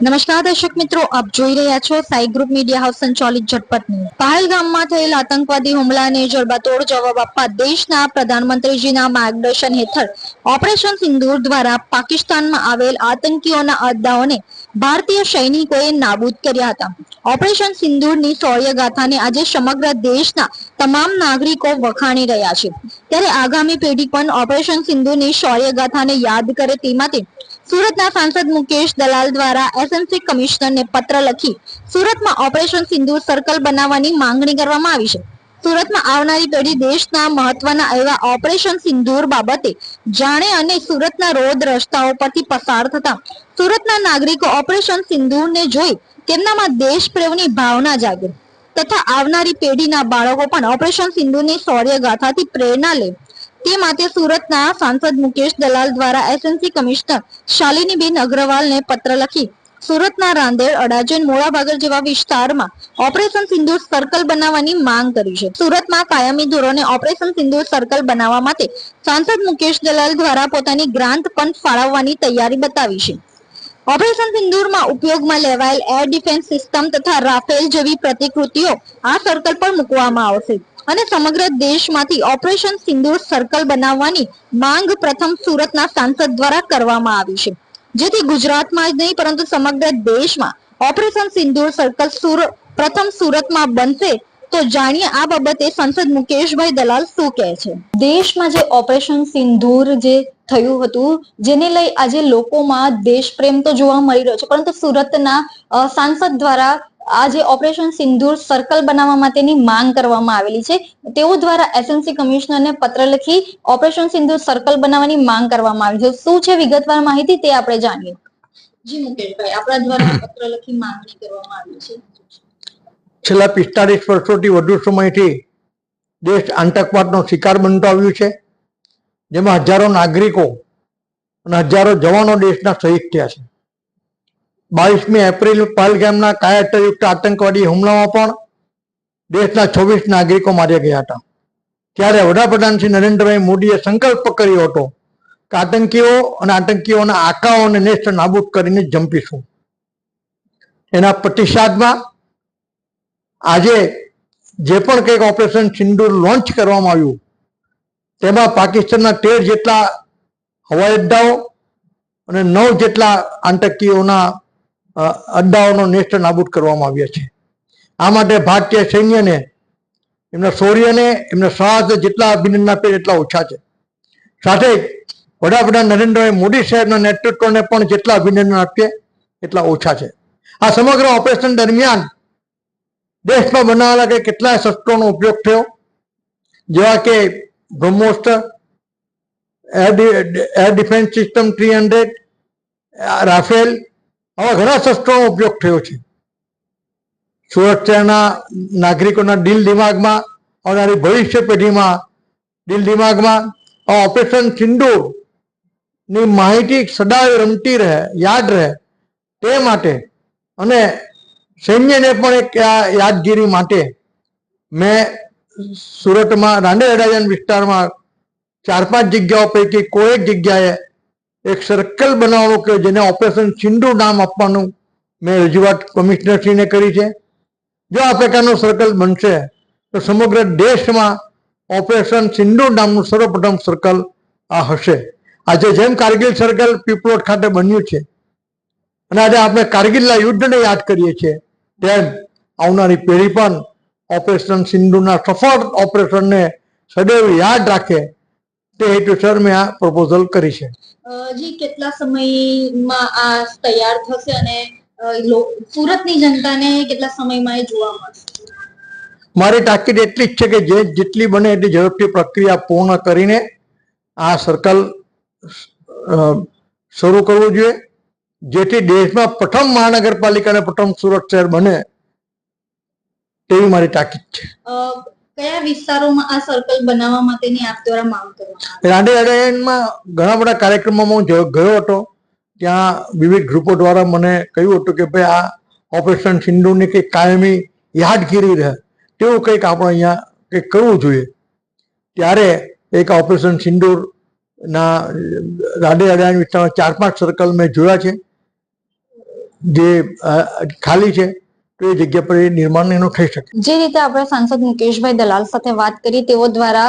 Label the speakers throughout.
Speaker 1: નમસ્કાર દર્શક મિત્રો, આપ જોઈ રહ્યા છો સાઈ ગ્રુપ મીડિયા હાઉસ સંચાલિત ઝટપટ ન્યૂઝ પહલગામમાં થયેલ આતંકવાદી હુમલાને જડબાતોડ જવાબ આપવા દેશના પ્રધાનમંત્રીજીના માર્ગદર્શન હેઠળ ઓપરેશન સિંદૂર દ્વારા પાકિસ્તાનમાં આવેલ આતંકીઓના અડ્ડાઓને ભારતીય સૈનિકોએ નાબૂદ કર્યા હતા. ઓપરેશન સિંદૂરની શૌર્ય ગાથાને આજે સમગ્ર દેશના તમામ નાગરિકો વખાણી રહ્યા છે. ત્યારે આગામી પેઢી પણ ઓપરેશન સિંધુની શૌર્ય ગાથાને યાદ કરે તે માટે સુરતના સાંસદ મુકેશ દલાલ દ્વારા એસએમસી કમિશનરને પત્ર લખી સુરતમાં ઓપરેશન સિંધુ સર્કલ બનાવવાની માંગણી કરવામાં આવી છે. સુરતમાં આવનારી પેઢી દેશના મહત્વના એવા ઓપરેશન સિંદૂર બાબતે જાણે અને સુરતના રોડ રસ્તાઓ પરથી પસાર થતા સુરતના નાગરિકો ઓપરેશન સિંદૂરને જોઈ તેમનામાં દેશ પ્રેમની ભાવના જાગે. તથા આવનારી પેઢીના બાળકો પણ ઓપરેશન સિંધુની શૌર્ય ગાથાથી પ્રેરણા લે. તે માટે સુરતના સાંસદ મુકેશ દલાલ દ્વારા એસએનસી કમિશનર શાલિનીબેન અગ્રવાલને પત્ર લખી સુરતના રાંદેર અડાજણ મોડાભાગર જેવા વિસ્તારમાં ઓપરેશન સિંદૂર સર્કલ બનાવવાની માંગ કરી છે. સુરતમાં કાયમી ધોરણે ઓપરેશન સિંદૂર સર્કલ બનાવવા માટે સાંસદ મુકેશ દલાલ દ્વારા પોતાની ગ્રાન્ટ પણ ફાળવવાની તૈયારી બતાવી છે. ઓપરેશન સિંદૂરમાં ઉપયોગમાં લેવાયેલ એર ડિફેન્સ સિસ્ટમ તથા રાફેલ જેવી પ્રતિકૃતિઓ આ સર્કલ પર મૂકવામાં આવશે. અને સમગ્ર દેશમાંથી ઓપરેશન સિંદૂર સર્કલ બનાવવાની માંગ પ્રથમ સુરતના સાંસદ દ્વારા કરવામાં આવી છે. જેથી ગુજરાતમાં જ નહીં, પરંતુ સમગ્ર દેશમાં ઓપરેશન સિંદૂર સર્કલ સુર, પ્રથમ સુરતમાં બનશે તો જાણીએ આ બાબતે સાંસદ મુકેશભાઈ દલાલ શું કહે છે? દેશમાં જે ઓપરેશન સિંદૂર જે થયું હતું જેને લઈ આજે લોકોમાં દેશ પ્રેમ તો જોવા મળી રહ્યો છે પરંતુ સુરતના સાંસદ દ્વારા આ જે ઓપરેશન સિંદૂર સર્કલ બનાવવા માટેની માંગ કરવામાં આવેલી છે. તેઓ દ્વારા એસએનસી કમિશનરને પત્ર લખી ઓપરેશન સિંદૂર સર્કલ બનાવવાની માંગ કરવામાં આવી છે. શું છે વિગતવાર માહિતી તે આપણે જાણીએ. જી મુકેશભાઈ આપણા દ્વારા પત્ર લખી માંગણી કરવામાં આવી છે.
Speaker 2: છેલ્લા પિસ્તાળીસ વર્ષોથી વધુ સમયથી દેશ આતંકવાદનો શિકાર બનતો આવ્યું છે. જેમાં હજારો નાગરિકો અને હજારો જવાનો દેશના શહીદ થયા છે. બાવીસમી એપ્રિલ પહલગામના કાયરયુક્ત આતંકવાદી હુમલામાં પણ દેશના છવ્વીસ નાગરિકો માર્યા ગયા હતા. ત્યારે વડાપ્રધાન શ્રી નરેન્દ્રભાઈ મોદીએ સંકલ્પ કર્યો હતો કે આતંકીઓ અને આતંકીઓના આકાઓને નેસ્ટ નાબૂદ કરીને જંપીશું. એના પ્રતિસાદમાં આજે જે પણ કંઈક ઓપરેશન સિંદૂર લોન્ચ કરવામાં આવ્યું, તેમાં પાકિસ્તાનના તેર જેટલા હવાઈ અડ્ડાઓ અને નવ જેટલા આતંકીઓના અડ્ડાઓનો નેસ્ટ નાબૂદ કરવામાં આવ્યા છે. આ માટે ભારતીય સૈન્યને, એમના શૌર્યને, એમના સાહસ જેટલા અભિનંદન આપે એટલા ઓછા છે. સાથે વડાપ્રધાન નરેન્દ્રભાઈ મોદી સાહેબના નેતૃત્વને પણ જેટલા અભિનંદન આપીએ એટલા ઓછા છે. આ સમગ્ર ઓપરેશન દરમિયાન દેશમાં બનાવેલા કે કેટલાય શસ્ત્રોનો ઉપયોગ થયો? જેવા કે બ્રહ્મોસ્ત્ર, air defence system three hundred, Rafale, આવા ઘણા શસ્ત્રોનો ઉપયોગ થયો છે. સુરક્ષાના નાગરિકોના દિલ દિમાગમાં, આવનારી ભવિષ્ય પેઢીમાં દિલ દિમાગમાં ઓપરેશન સિંદૂરની માહિતી સદાય રમતી રહે, યાદ રહે તે માટે અને સૈન્યને પણ એક યાદગીરી માટે મેં સુરતમાં રાંડે અડાજન વિસ્તારમાં ચાર પાંચ જગ્યાઓ પૈકી કોઈ એક જગ્યાએ એક સર્કલ બનાવવાનું કે જેને ઓપરેશન સિંધુ નામ આપવાનું મેં રજૂઆત કમિશનરશ્રીને કરી છે. જો આ પ્રકારનું સર્કલ બનશે, તો સમગ્ર દેશમાં ઓપરેશન સિંધુ નામનું સર્વપ્રથમ સર્કલ આ હશે. આજે જેમ કારગિલ સર્કલ પીપલોટ ખાતે બન્યું છે, અને આજે આપણે કારગિલના યુદ્ધને યાદ કરીએ છીએ. તેમ આવનારી પેઢી પણ ઓપરેશન સિંધુના સફળ ઓપરેશનને સદૈવ યાદ રાખે તે હેતુસર મેં આ પ્રપોઝલ કરી છે.
Speaker 1: જી કેટલા સમયમાં આ તૈયાર થશે અને સુરતની જનતાને કેટલા સમયમાં એ જોવા મળશે?
Speaker 2: મારી તાકીદ એટલી જ છે કે જે જેટલી બને એટલી ઝડપથી પ્રક્રિયા પૂર્ણ કરીને આ સર્કલ શરૂ કરવું જોઈએ. જેથી દેશમાં પ્રથમ મહાનગરપાલિકા અને પ્રથમ સુરત શહેર બને તેવી મારી તાકીદ છે.
Speaker 1: કયા વિસ્તારોમાં આ સર્કલ બનાવવા માટેની આપ દ્વારા માંગ કરવામાં?
Speaker 2: ઘણા બધા કાર્યક્રમોમાં હું ગયો હતો. ત્યાં વિવિધ ગ્રુપો દ્વારા મને કહ્યું હતું કે ભાઈ આ ઓપરેશન સિંધુની કંઈક કાયમી યાદગીરી રહે તેવું કંઈક આપણે અહીંયા કંઈક કરવું જોઈએ. ત્યારે એક ઓપરેશન સિંદૂરના રાડે અડાયણ વિસ્તારમાં ચાર પાંચ સર્કલ મેં જોયા છે. જે ખાલી છે, તો એ જગ્યા પર નિર્માણ એનું થઈ શકે.
Speaker 3: જે રીતે આપણે સાંસદ મુકેશભાઈ દલાલ સાથે વાત કરી, તેઓ દ્વારા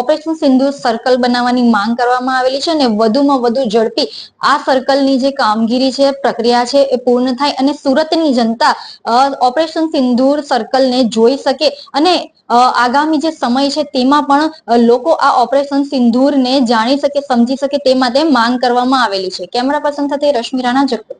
Speaker 3: ઓપરેશન સિંધુ સર્કલ બનાવવાની માંગ કરવામાં આવેલી છે અને વધુમાં વધુ ઝડપી આ સર્કલની જે કામગીરી છે, પ્રક્રિયા છે, એ પૂર્ણ થાય અને સુરતની જનતા ઓપરેશન સિંધુર સર્કલને જોઈ શકે અને આગામી જે સમય છે, તેમાં પણ લોકો આ ઓપરેશન સિંધુરને જાણી શકે, સમજી શકે તે માટે માંગ કરવામાં આવેલી છે. કેમેરા પર્સન સાથે રશ્મિ રાણા, જગપત.